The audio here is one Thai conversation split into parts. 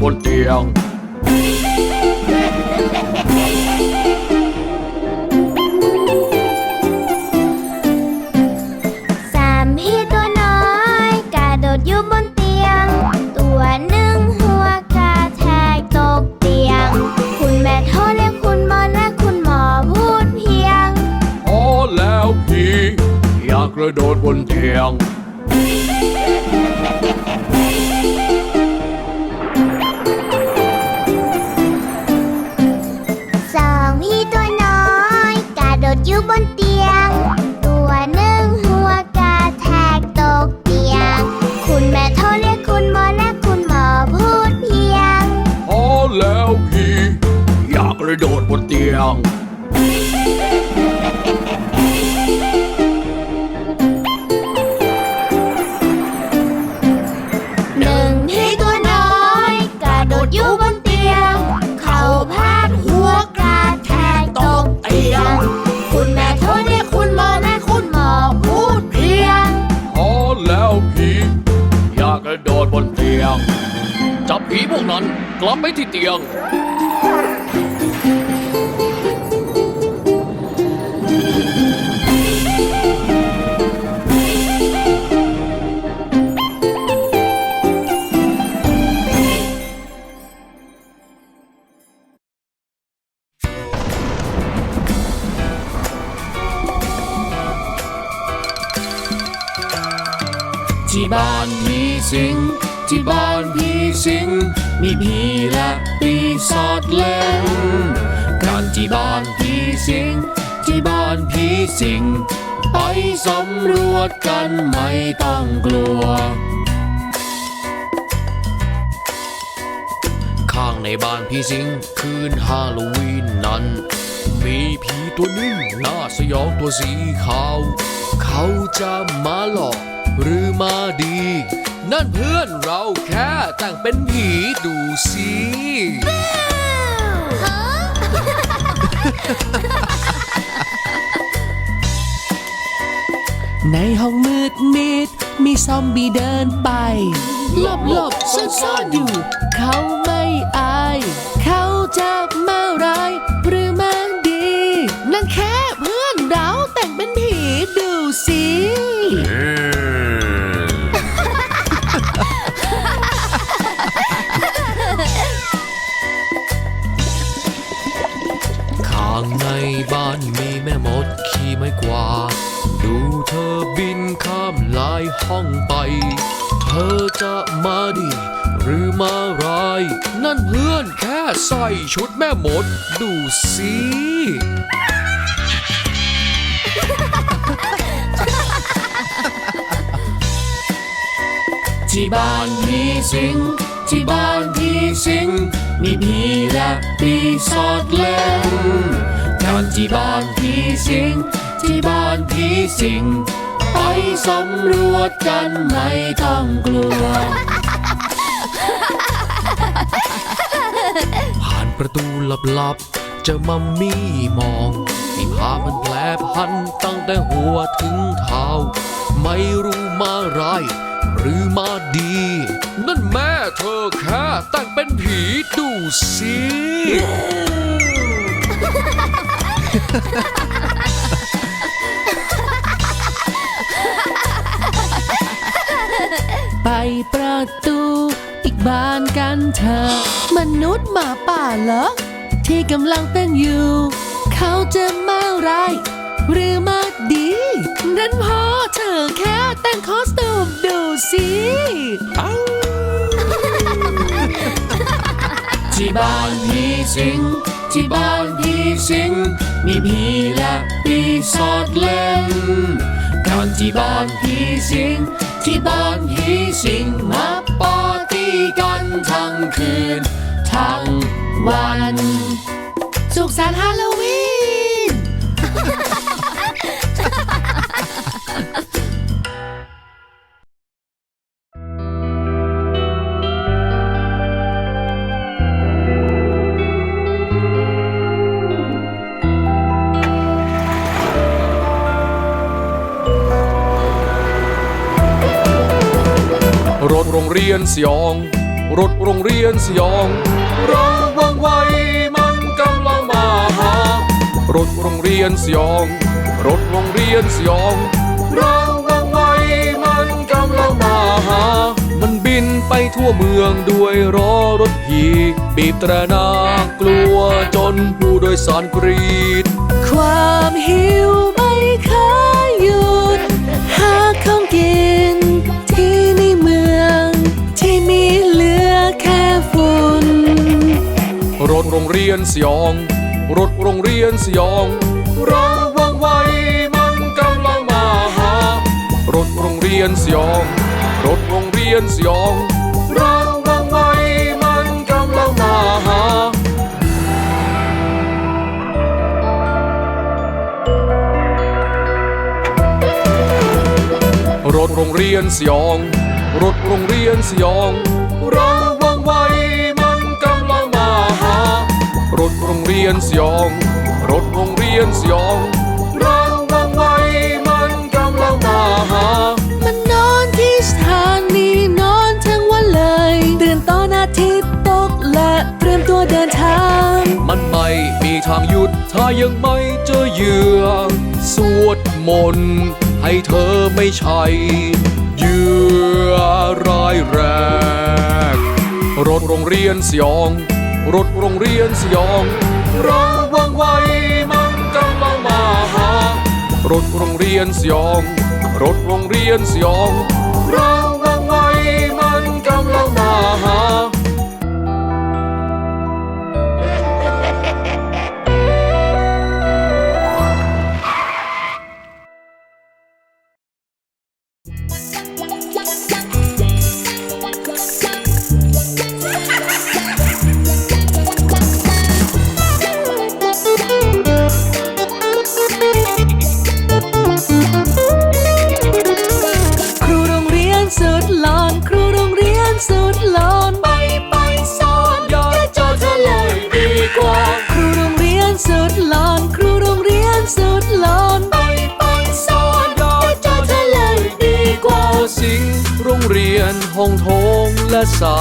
บนเตียง สามพี่ตัวน้อยกระโดดอยู่บนเตียง ตัวหนึ่งหัวกระแทกตกเตียง คุณแม่โทรเรียกคุณหมอและคุณหมอพูดเพียง พอแล้วผีอยากกระโดดบนเตียงส ดบนเตียงหนึ่งพี่ตัวน้อย กระโดดอยู่บนเตียง เขาพาดหัวกระแทกตกเตียง คุณแม่โทรเรียกคุณหมอและคุณหมอพูดเพียง พอแล้วผีอยากกระโดดบนเตียง จับผีพวกนั้นกลับไปที่เตียงที่ สิง ที่บ้านผีสิง ไปสำรวจกันไม่ต้องกลัว ข้างในบ้านผีสิง คืนฮาโลวีนนั้น มีผีตัวหนึ่งหน้าสยองตัวสีขาว เขาจะมาหลอกหรือมาดี นั่นเพื่อนเราแค่แต่งเป็นผีดูสิ ในห้องมืดมิดมีซอมบี้เดินไป หลบหลบซ่อนซ่อนอยู่ เขาไม่อาย เขาจะม วาดดูเธอบินข้ามหลายห้องไป เธอจะมาดี หรือมาร้าย นั่นเพื่อนแค่ใส่ชุดแม่มด ดูสิที่บ้านผีสิงที่บ้านผีสิงมีผีและปีศาจเล่นกันที่บ้านผีสิง ที่บ้านผีสิง ไปสำรวจกันไม่ต้องกลัว ผ่านประตูลับๆเจอมัมมี่มองมีภามันแผลพันตั้งแต่หัวถึงเท้า ไม่รู้มาร้ายหรือมาดี นั่นแม่เธอแค่แต่งเป็นผีดูสิ ไปประตู อีกบานกันเถอะมนุษย์หมาป่าเหรอ ที่กำลังเต้นอยู่ เขาจะมาร้ายหรือมาดี นั่นพอเธอแค่แต่งคอสตูมดูสิที่บ้านผีสิงที่บ้านผีสิง มีผีและปีศาจเล่นกันที่บ้านผีสิง ที่บ้านผีสิงมาปาร์ตี้กันทั้งคืน ทั้งวันสสุขสันต์ฮาโลวีน เรียนสยอง รถโรงเรียนสยอง ระวังไว้มันกำลังมาหารถโรงเรียนสยอง รถโรงเรียนสยอง ระวังไว้มันกำลังมาหา มันบินไปทั่วเมืองด้วยรอรถผีบีบแตรนากลัวจนผู้โดยสารกรีด ความหิวไม่เคยหยุด รถโรงเรียนสยอง รถโรงเรียนสยองระวังไว้มันกำลังมาหารถโรงเรียนสยอง รถโรงเรียนสยองระวังไว้มันกำลังมาหารถโรงเรียนสยอง รถโรงเรียนสยอง รงเรียนสยอง รถโรงเรียนสยองระวังไว้มันกำลังมาหา มันนอนที่สถานีนอนทั้งวันเลย ตื่นตอนอาทิตย์ตกและเตรียมตัวเดินทาง มันไม่มีทางหยุดถ้ายังไม่เจอเหยื่อ สวดมนต์ให้เธอไม่ใช่เหยื่อรายแรก รถโรงเรียนสยองรถโรงเรียนสยอง ระวังไว้มันกำลังมาหารถโรงเรียนสยอง รถโรงเรียนสยองระ ห้องโถงและสา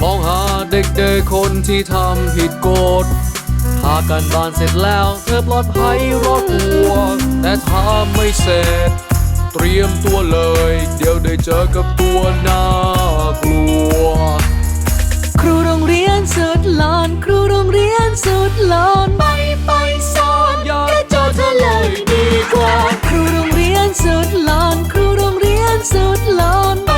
มองหาเด็กๆคนที่ทำผิดกฎหาการบ้านเสร็จแล้วเธอปลอดภัยรอดตัว แต่ถ้าไม่เสร็จ เตรียมตัวเลย เดี๋ยวได้เจอกับตัวน่ากลัว ครูโรงเรียนสุดหลอน ครูโรงเรียนสุดหลอนไปไปสอนอย่าเจอเธอเลยดีกว่า ครูโรงเรียนสุดหลอน ครูโรงเรียนสุดหลอน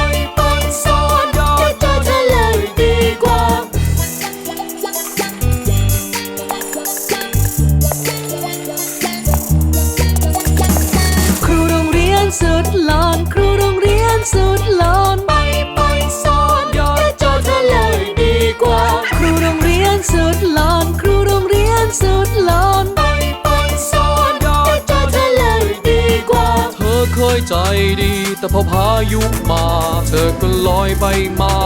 สุดหลอนไปไปสอนอย่าเจอเธอเลยดีกว่า ครูโรงเรียนสุดหลอนครูโรงเรียนสุดหลอนไปไปสอนอย่าเจอเธอเลยดีกว่า เธอเคยใจดี แต่พอพายุมา เธอก็ลอยไปมา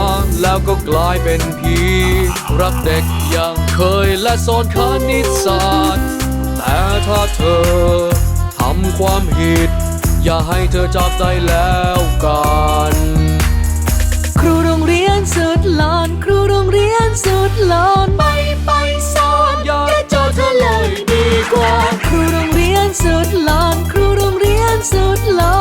แล้วก็กลายเป็นผีรักเด็กอย่างเคยและสอนคณิตศาสตร์แต่ถ้าเธอทำความผิด อย่าให้เธอจับได้แล้วกัน ครูโรงเรียนสุดหลอน ครูโรงเรียนสุดหลอนไปไปสอนอย่าเจอเธอเลยดีกว่า ครูโรงเรียนสุดหลอน ครูโรงเรียนสุดหลอน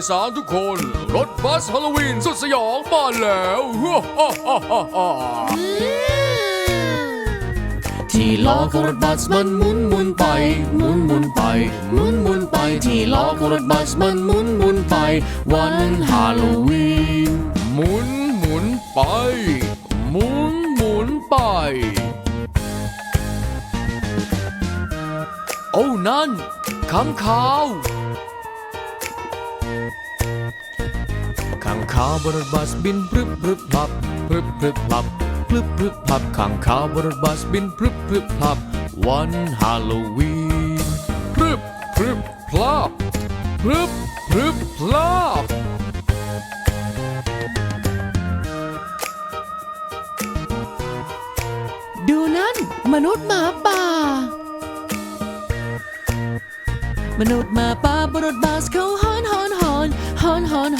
ยสารทุกคน รถบัสฮาโลวีนสุดสยองมาแล้วที่ล้อของรถบัสมันหมุนหมุนไปหมุนหมุนไปหมุนหมุนไปที่ล้อของรถบัสมันหมุนหมุนไป วันฮาโลวีนหมุนหมุนไปหมุนหมุนไป โอ้นั่นข้างขาว ข้าวบนรถบัสบินพรึบพรึบพลับพรึบพรึบพลับพรึบพรึบพลับข้างขาวบนรถบัสบินพรึบพรึบพลับวันฮาโลวีนพรึบพรึบพลับพรึบพรึบพลับดูนั่น มนุษย์หมาป่า มนุษย์หมาป่าบนรถบัสเขาฮอนฮอนฮอนฮอนฮอน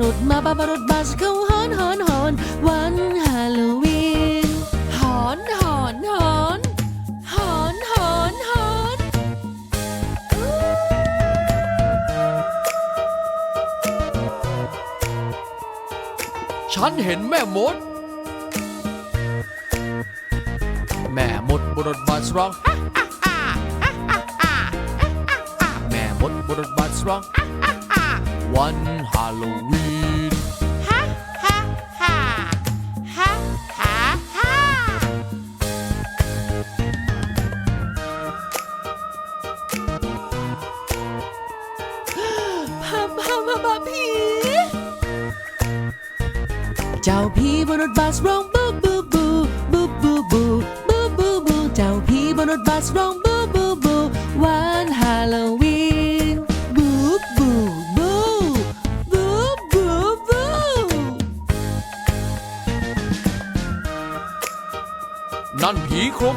นุษย์มาป่าบนรถบัสเขาฮอนฮอนฮอนวันฮาโลวีนฮอนฮอนฮอนฮอนฮอนฮอนฉันเห็นแม่มด แม่มดบนรถบัสร้องแม่มดบนรถบัสร้อง วันฮาโลวีนพาพามาบาผีเจ้าผีบนรถบัสร้องบูบูบูบูบูบูบูบูบูเจ้าผีบนรถบัสร้อง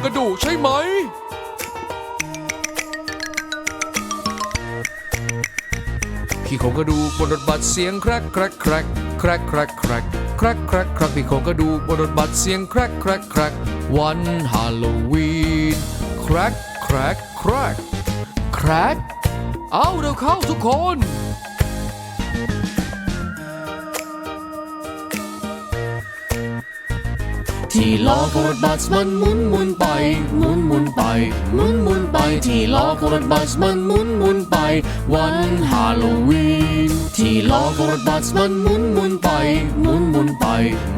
กระดูกใช่ไหม พี่โครงกระดูกบนรถบัสเสียงแครกแครกแครกแครกแครกแครกแครกแครกแครกพี่โครงกระดูกบนรถบัสเสียงแครกแครกแครกวันฮาโลวีนแครกแครกแครกแครกเอาเร็วเข้าทุกคน ที่ล้อของรถบัสมันหมุนหมุนไปหมุนหมุนไปหมุนหมุนไปที่ล้อของรถบัสมันหมุนหมุนไป วันฮาโลวีนที่ล้อของรถบัสมันหมุนหมุนไปหมุนหมุนไป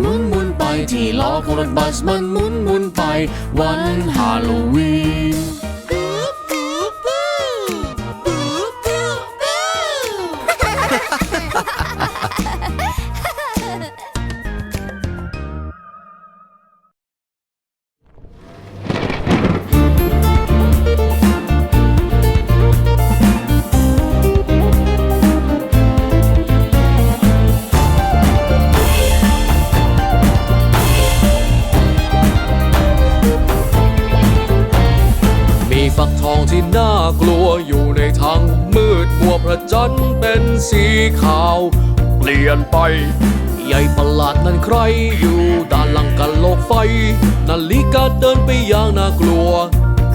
หมุนหมุนไปที่ล้อของรถบัสมันหมุนหมุนไป วันฮาโลวีน ทองที่น่ากลัวอยู่ในทางมืดมัวพระจันทร์เป็นสีขาว เปลี่ยนไป ใหญ่ประหลาดนั้นใครอยู่ด้านหลังกันโลกไฟ นาฬิกาเดินไปอย่างน่ากลัว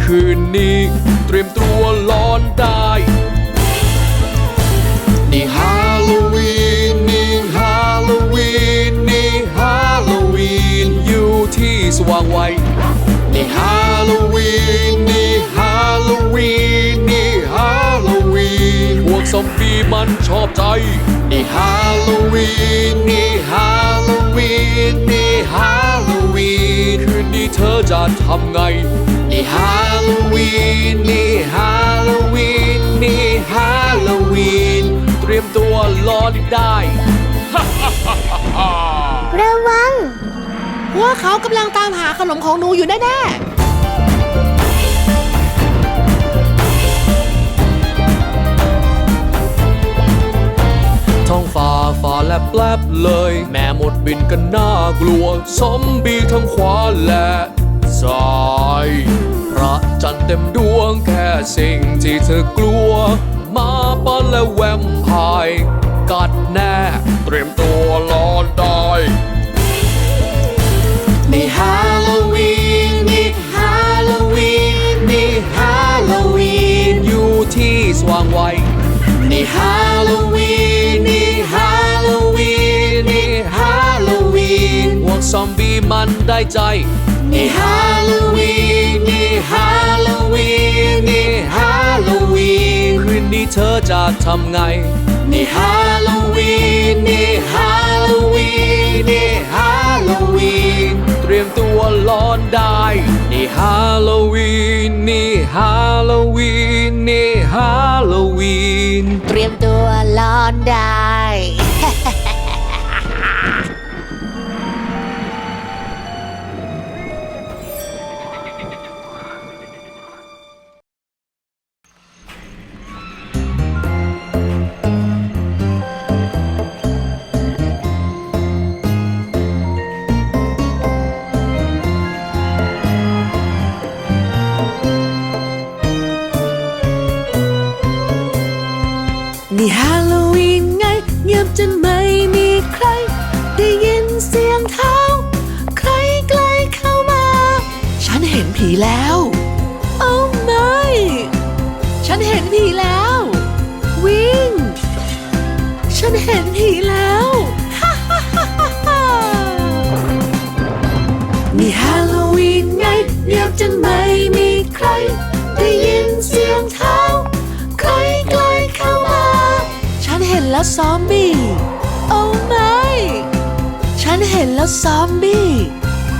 คืนนี้เตรียมตัวหลอนได้ นี่ฮาโลวีนนี่ฮาโลวีนนี่ฮาโลวีนอยู่ที่สว่างไวนี่ฮาโลวีน นพวกซอมบี้มันชอบใจ นี่ฮาโลวีน นี่ฮาโลวีน นี่ฮาโลวีน คืนนี้เธอจะทำไง นี่ฮาโลวีน นี่ฮาโลวีน นี่ฮาโลวีน เตรียมตัวรอได้ระวังพวกเขากำลังตามหาขนมของหนูอยู่แน่ ท้องฟ้าฟ้าแลบแลบเลย แม่หมดบินกันน่ากลัว ซอมบี้ทั้งขวาและซ้ายพระจันทร์เต็มดวงแค่สิ่งที่เธอกลัว มาปอนและแวมไพร์กัดแน่ เตรียมตัวรอนได้ นี่ฮาโลวีนนี่ฮาโลวีนนี่ฮาโลวีนอยู่ที่สว่างไว นี่ฮาโลวีนนี่ฮาโลวีนนี่ฮาโลวีนพวกซอมบี้มันได้ใจ นี่ฮาโลวีนนี่ฮาโลวีนนี่ฮาโลวีนคืนนี้เธอจะทำไง นี่ฮาโลวีนนี่ฮาโลวีนนี่ฮาโลวีนเต รียมตัวร้อนได้ นี่ฮาโลวีน นี่ฮาวีน นี่ฮาโลวีน เตรียมตัวลอนได้ แล้ว โอ้ไม่ ฉันเห็นผีแล้ว วิ่ง ฉันเห็นผีแล้วฮ่าฮ่าฮ่ามีฮาโลวีนไงเงียบจนไม่มีใคร ได้ยินเสียงเท้าใครใกล้เข้ามา ฉันเห็นแล้วซอมบี้ โอ้ไม่ ฉันเห็นแล้วซอมบี้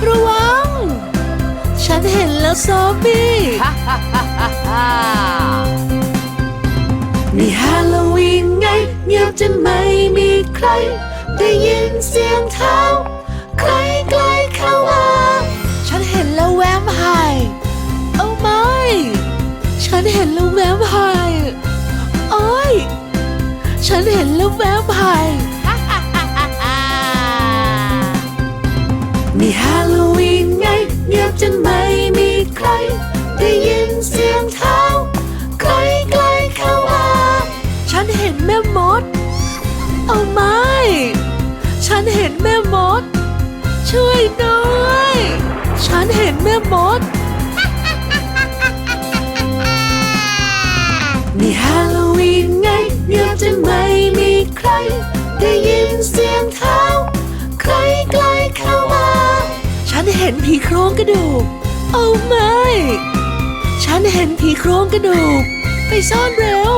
ระวัง ฉันเห็นแล้วซอมบี้นี่ฮาโลวีนไง เงียบจนไม่มีใคร ได้ยินเสียงเท้า ใครใกล้เข้ามา ฉันเห็นแล้วแวมไพร์โอ้ไม่ ฉันเห็นแล้วแวมไพร์โอ้ยฉันเห็นแล้วแวมไพ จนไม่มีใคร ได้ยินเสียงเท้าใครใกล้เข้ามา ฉันเห็นแม่มด เอาไม่ ฉันเห็นแม่มด ช่วยด้วย ฉันเห็นแม่มด นี่ฮาโลวีนไงเงียบจนไม่มีใคร ได้ยินเสียงเท้า ห็นผีโครงกระดูกเอาไม่ ฉันเห็นผีโครงกระดูก ไปซ่อนเร็ว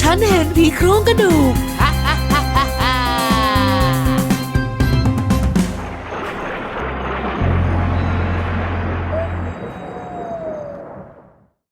ฉันเห็นผีโครงกระดูก